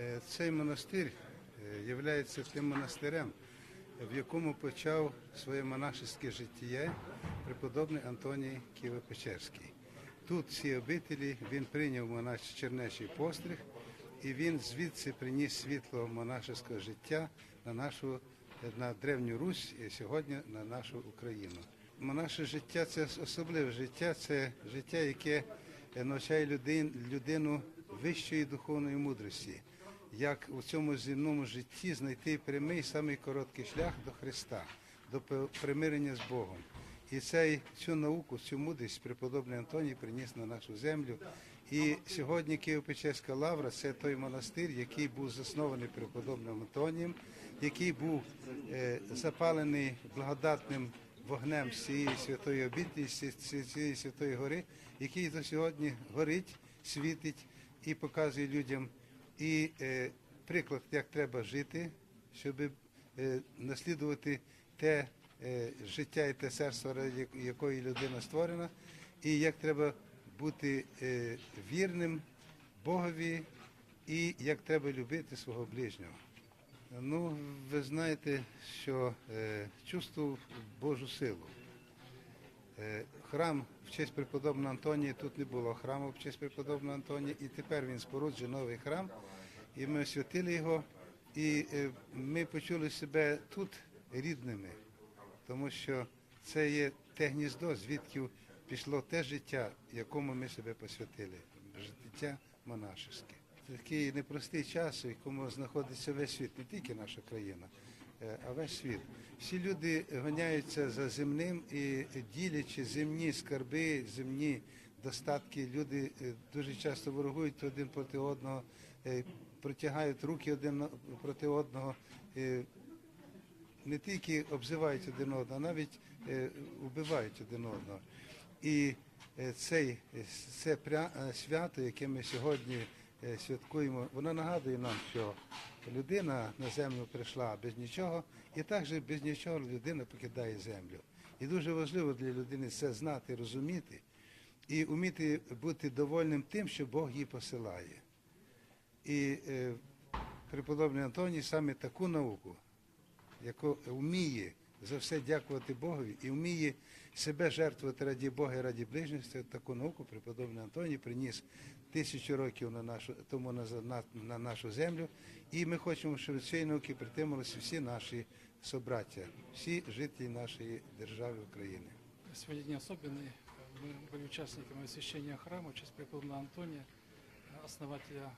Е, Цей монастир є тим монастирем, в якому почав своє монашеське життя преподобний Антоній Києво-Печерський. Тут в цій обителі він прийняв монаш чернечий постриг, і він звідси приніс світло монашеського життя на нашу на древню Русь і сьогодні на нашу Україну. Монаше життя це особливе життя, це життя, яке навчає людину вищої духовної мудрості, як у цьому земному житті знайти прямий самий короткий шлях до Христа, до примирення з Богом. І цей, цю науку, цю мудрість преподобний Антоній приніс на нашу землю. І сьогодні Києво-Печерська лавра це той монастир, який був заснований преподобним Антонієм, який був е, запалений благодатним вогнем з цієї святої обіді, з цієї святої гори, який до сьогодні горить, світить і показує людям і е, приклад, як треба жити, щоб е, наслідувати те е, життя і те серце, якої людина створена, і як треба бути е, вірним Богові, і як треба любити свого ближнього. Ну, ви знаєте, що е, чувствував Божу силу. Е, храм в честь преподобного Антонія, тут не було храму в честь преподобного Антонія, і тепер він споруджує новий храм, і ми освятили його, і е, ми почули себе тут рідними, тому що це є те гніздо, звідки пішло те життя, якому ми себе посвятили, життя монашеське. Такий непростий час, в якому знаходиться весь світ, не тільки наша країна, а весь світ. Всі люди гоняються за земним і ділячи земні скарби, земні достатки. Люди е, дуже часто ворогують один проти одного, е, протягають руки один проти одного. Не тільки обзивають один одного, а навіть вбивають один одного. І цей, це свято, яке ми сьогодні святкуємо, воно нагадує нам, що людина на землю прийшла без нічого, і також без нічого людина покидає землю. І дуже важливо для людини це знати, розуміти і вміти бути довольним тим, що Бог її посилає. І е, преподобний Антоній саме таку науку, яку вміє за все дякувати Богові і вміє себе жертвувати раді Бога і раді ближності, таку науку преподобний Антоній приніс тисячу років на нашу тому на, на, на нашу землю. І ми хочемо, щоб цієї науки притрималися всі наші собраття, всі жителі нашої держави України. Сегодня день особенный. Мы были участниками освящения храма в честь преподобного Антония, основателя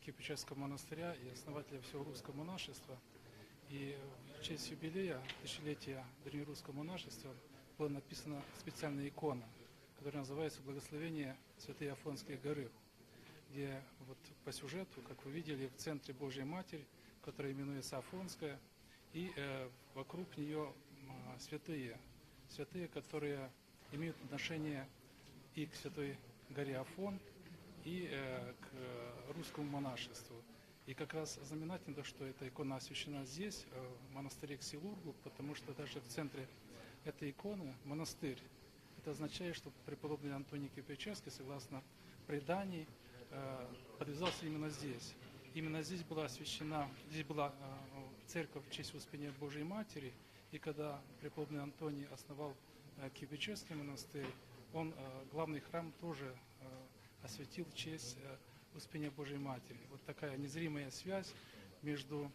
Кипячевского монастыря и основателя всего русского монашества. И в честь юбилея, тысячелетия древнерусского монашества, была написана специальная икона, которая называется «Благословение Святой Афонской горы», где вот по сюжету, как вы видели, в центре Божьей Матери, которая именуется Афонская, и э, вокруг нее э, святые, святые, которые имеют отношение и к Святой горе Афон, и э, к русскому монашеству. И как раз знаменательно, то, что эта икона освящена здесь, э, в монастыре Ксилургу, потому что даже в центре этой иконы монастырь. Это означает, что преподобный Антоний Кипячевский, согласно преданий, э, подвязался именно здесь. Именно здесь была освящена, здесь была э, церковь в честь Успения Божьей Матери, и когда преподобный Антоний основал Кипячевский монастырь, он главный храм тоже осветил в честь Успения Божьей Матери. Вот такая незримая связь между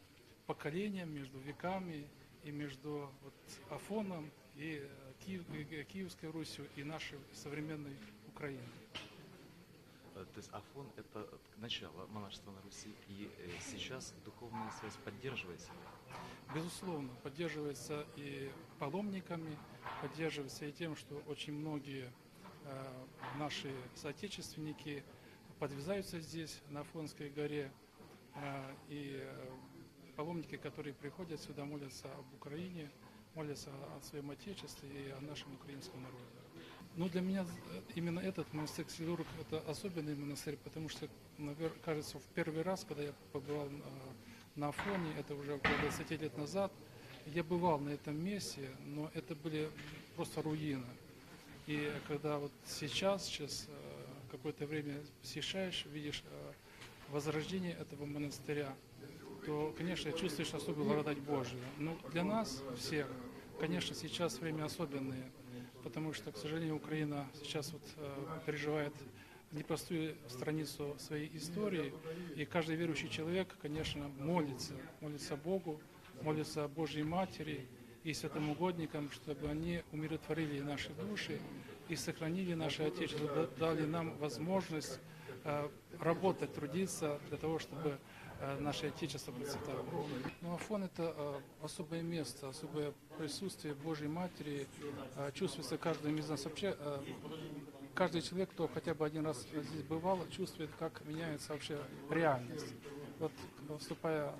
поколением, между веками и между вот, Афоном и Киев, Киевской Русью и нашей современной Украиной. То есть Афон – это начало монашества на Руси, и сейчас духовная связь поддерживается? Безусловно, поддерживается и паломниками, поддерживается и тем, что очень многие э, наши соотечественники подвязаются здесь, на Афонской горе, и паломники, которые приходят сюда, молятся об Украине, молятся о своем Отечестве и о нашем украинском народе. Но для меня именно этот монастырь Ксилург – это особенный монастырь, потому что, наверное, кажется, в первый раз, когда я побывал на Афоне, это уже около 20 лет назад, я бывал на этом месте, но это были просто руины. И когда вот сейчас, сейчас какое-то время посещаешь, видишь возрождения этого монастыря, то, конечно, чувствуешь особую благодать Божию. Но для нас всех, конечно, сейчас время особенное, потому что, к сожалению, Украина сейчас вот э, переживает непростую страницу своей истории, и каждый верующий человек, конечно, молится, молится Богу, молится Божьей Матери и святым угодникам, чтобы они умиротворили наши души и сохранили наше Отечество, да- дали нам возможность э, работать, трудиться для того, чтобы э, наше Отечество процветало. Ну, Афон – это э, особое место, особое присутствие Божьей Матери, чувствуется каждым из нас. Вообще, каждый человек, кто хотя бы один раз здесь бывал, чувствует, как меняется вообще реальность. Вот вступая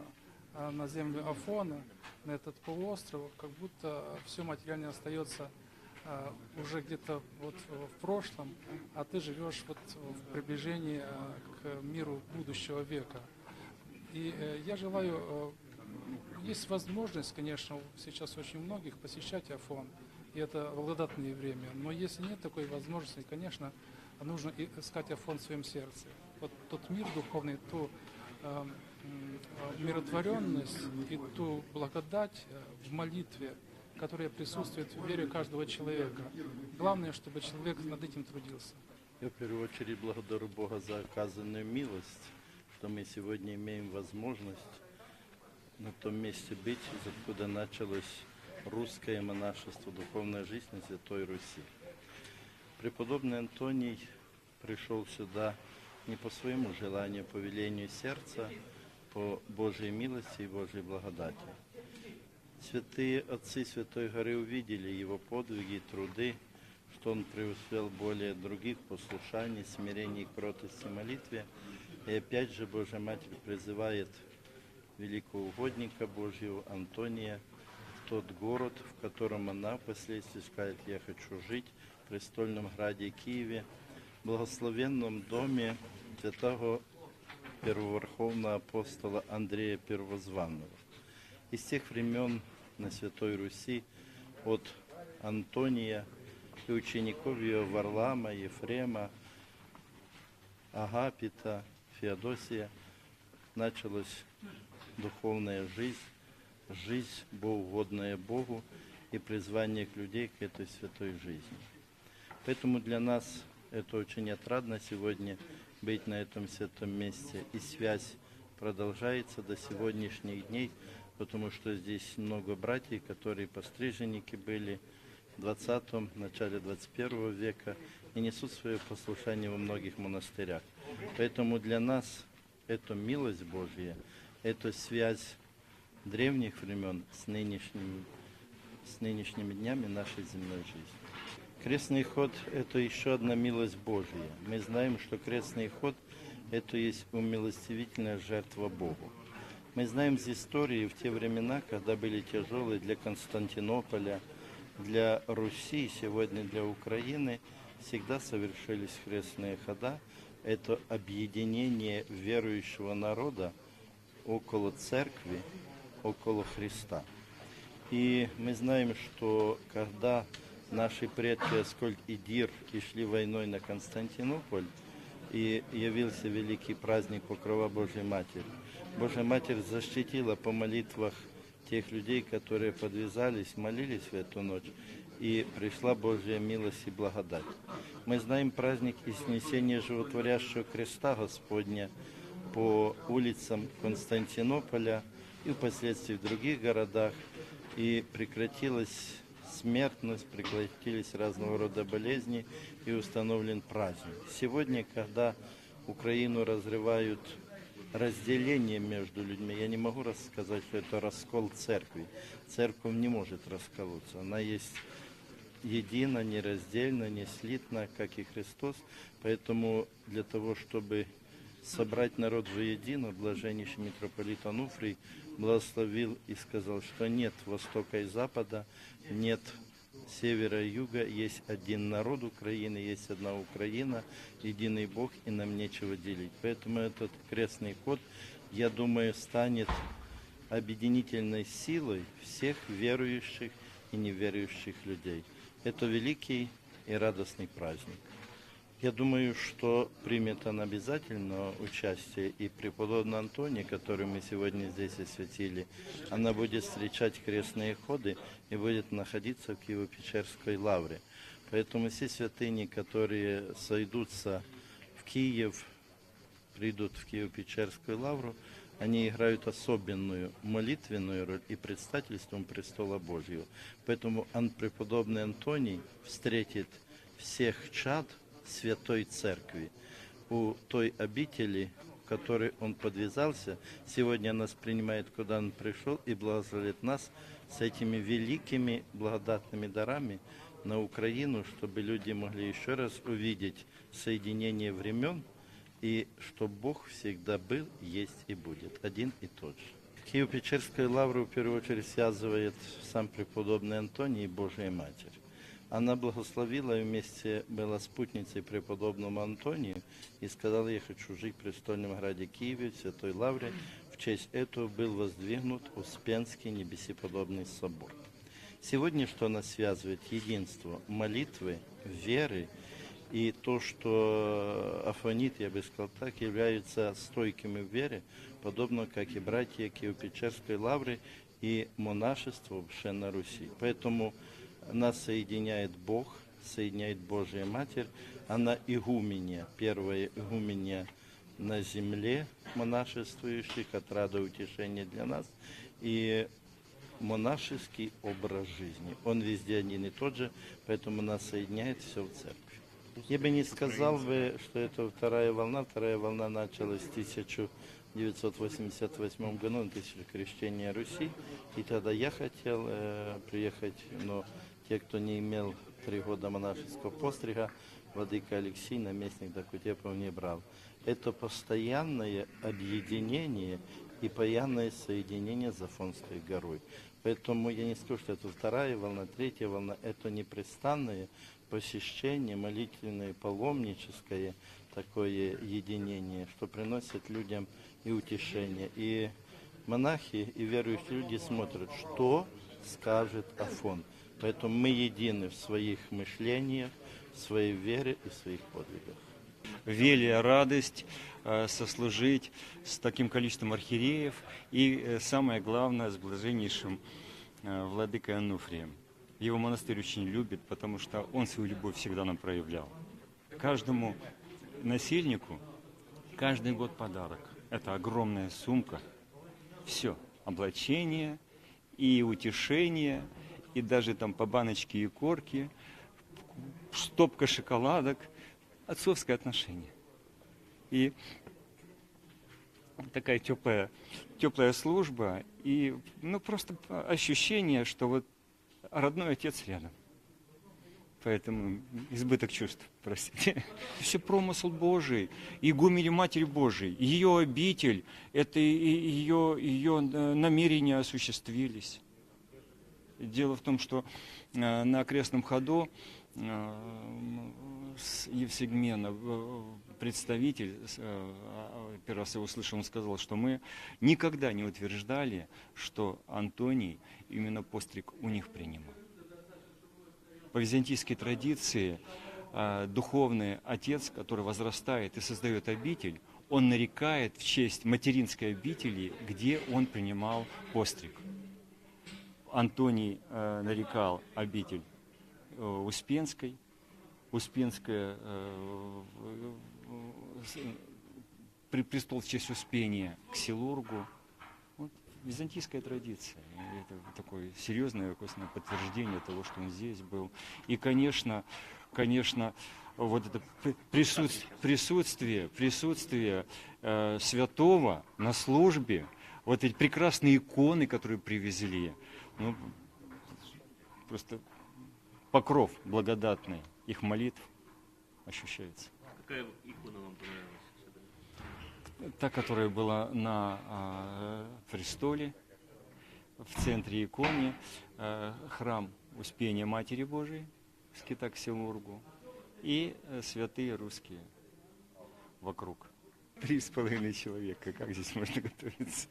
на землю Афона, на этот полуостров, как будто все материальное остается уже где-то вот в прошлом, а ты живешь вот в приближении а, к миру будущего века. И э, я желаю, э, есть возможность, конечно, сейчас очень многих посещать Афон, и это благодатное время, но если нет такой возможности, конечно, нужно искать Афон в своем сердце. Вот тот мир духовный, ту э, э, миротворенность и ту благодать э, в молитве, которая присутствует в вере каждого человека. Главное, чтобы человек над этим трудился. Я в первую очередь благодарю Бога за оказанную милость, что мы сегодня имеем возможность на том месте быть, откуда началось русское монашество, духовная жизнь на Святой Руси. Преподобный Антоний пришел сюда не по своему желанию, по велению сердца, по Божьей милости и Божьей благодати. Святые отцы Святой Горы увидели его подвиги и труды, что он преуспел более других в послушании, смирении, кротости, молитве. И опять же Божья Матерь призывает великого угодника Божьего Антония в тот город, в котором она впоследствии скажет, я хочу жить, в престольном граде Киеве, в благословенном доме святого первоверховного апостола Андрея Первозванного. Из тех времен на Святой Руси от Антония и учеников ее Варлама, Ефрема, Агапита, Феодосия началась духовная жизнь, жизнь богоугодная Богу и призвание к людей к этой святой жизни. Поэтому для нас это очень отрадно сегодня быть на этом святом месте. И связь продолжается до сегодняшних дней, потому что здесь много братьев, которые постриженники были в 20-м, начале 21 века и несут свое послушание во многих монастырях. Поэтому для нас это милость Божья, это связь древних времен с нынешними, с нынешними днями нашей земной жизни. Крестный ход – это еще одна милость Божья. Мы знаем, что крестный ход – это есть умилостивительная жертва Богу. Мы знаем из истории в те времена, когда были тяжелые для Константинополя, для Руси, сегодня для Украины, всегда совершились крестные хода. Это объединение верующего народа около церкви, около Христа. И мы знаем, что когда наши предки Аскольд и Дир и шли войной на Константинополь, и явился великий праздник Покрова Божьей Матери, Божья Матерь защитила по молитвах тех людей, которые подвязались, молились в эту ночь, и пришла Божья милость и благодать. Мы знаем праздник Изнесения Животворящего Креста Господня по улицам Константинополя и впоследствии в других городах, и прекратилась смертность, прекратились разного рода болезни и установлен праздник. Сегодня, когда Украину разрывают разделение между людьми, я не могу рассказать, что это раскол церкви. Церковь не может расколоться. Она есть едина, нераздельна, не слитна, как и Христос. Поэтому для того, чтобы собрать народ воедино, блаженнейший митрополит Ануфрий благословил и сказал, что нет востока и запада, нет севера и юга, есть один народ Украины, есть одна Украина, единый Бог, и нам нечего делить. Поэтому этот крестный ход, я думаю, станет объединительной силой всех верующих и неверующих людей. Это великий и радостный праздник. Я думаю, что примет он обязательно участие. И преподобный Антоний, который мы сегодня здесь осветили, она будет встречать крестные ходы и будет находиться в Киево-Печерской лавре. Поэтому все святыни, которые сойдутся в Киев, придут в Киево-Печерскую лавру, они играют особенную молитвенную роль и предстательством престола Божьего. Поэтому преподобный Антоний встретит всех чад Святой Церкви у той обители, в которой он подвязался. Сегодня нас принимает, куда он пришел, и благословит нас с этими великими благодатными дарами на Украину, чтобы люди могли еще раз увидеть соединение времен, и что Бог всегда был, есть и будет, один и тот же. Киево-Печерскую лавру в первую очередь связывает сам преподобный Антоний и Божия Матерь. Она благословила и вместе была спутницей преподобному Антонию и сказала, я хочу жить в престольном граде Киеве, в Святой Лавре. В честь этого был воздвигнут Успенский небесеподобный собор. Сегодня что нас связывает? Единство молитвы, веры и то, что афонит, я бы сказал так, являются стойкими в вере, подобно как и братья Киево-Печерской лавры и монашество вообще на Руси. Поэтому нас соединяет Бог, соединяет Божья Матерь, она игуменья, первая игуменья на земле монашествующих, отрада утешения для нас, и монашеский образ жизни. Он везде один и тот же, поэтому нас соединяет все в церкви. Я бы не сказал бы, что это вторая волна. Вторая волна началась в 1988 году, на тысячу крещения Руси. И тогда я хотел э, приехать, но те, кто не имел три года монашеского пострига, Владыка Алексей, наместник Докутепов, не брал. Это постоянное объединение и постоянное соединение с Афонской горой. Поэтому я не скажу, что это вторая волна, третья волна. Это непрестанное посещение, молитвенное, паломническое такое единение, что приносит людям и утешение. И монахи, и верующие люди смотрят, что скажет Афон. Поэтому мы едины в своих мышлениях, в своей вере и в своих подвигах. велия радость э, сослужить с таким количеством архиереев и, э, самое главное, с блаженнейшим э, владыкой Ануфрием. Его монастырь очень любит, потому что он свою любовь всегда нам проявлял. Каждому насельнику каждый год подарок. Это огромная сумка. Все. Облачение и утешение, и даже там по баночке и корки, стопка шоколадок. Отцовское отношение. И такая теплая, теплая служба, и ну, просто ощущение, что вот родной отец рядом. Поэтому избыток чувств, простите. Все промысл Божий, игумене Матери Божией, ее обитель, это ее, ее намерения осуществились. Дело в том, что э, на окрестном ходу э, с Евсегмена э, представитель, а, первый раз его услышал, он сказал, что мы никогда не утверждали, что Антоний именно постриг у них принимал. По византийской традиции духовный отец, который возрастает и создает обитель, он нарекает в честь материнской обители, где он принимал постриг. Антоний э, нарекал обитель э, Успенской, Успенская э, при- престол в честь Успения к Силургу. Вот византийская традиция. Это такое серьезное косвенное подтверждение того, что он здесь был. И, конечно, конечно, вот это при- присутс- присутствие, присутствие э, святого на службе, вот эти прекрасные иконы, которые привезли, ну, просто покров благодатный их молитв ощущается. Какая икона вам понравилась? Та, которая была на а, престоле, в центре иконы, а, храм Успения Матери Божией, скитак Силургу, и э, святые русские вокруг. Три с половиной человека, как здесь можно готовиться?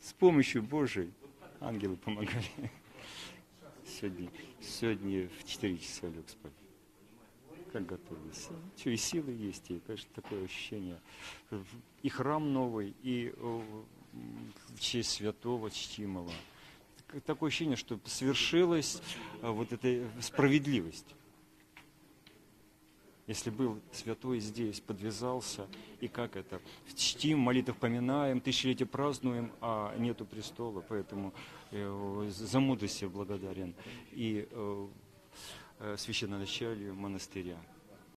С помощью Божией ангелы помогали. Сегодня, сегодня в 4 часа лег спать. как готовились. Что, и силы есть, и, конечно, такое ощущение. И храм новый, и в честь святого чтимого. Так- Такое ощущение, что свершилась э, вот эта справедливость. Если был святой здесь, подвязался, и как это, чтим, молитв поминаем, тысячелетие празднуем, а нету престола, поэтому э, за мудрость благодарен и э, э, священноначалию монастыря.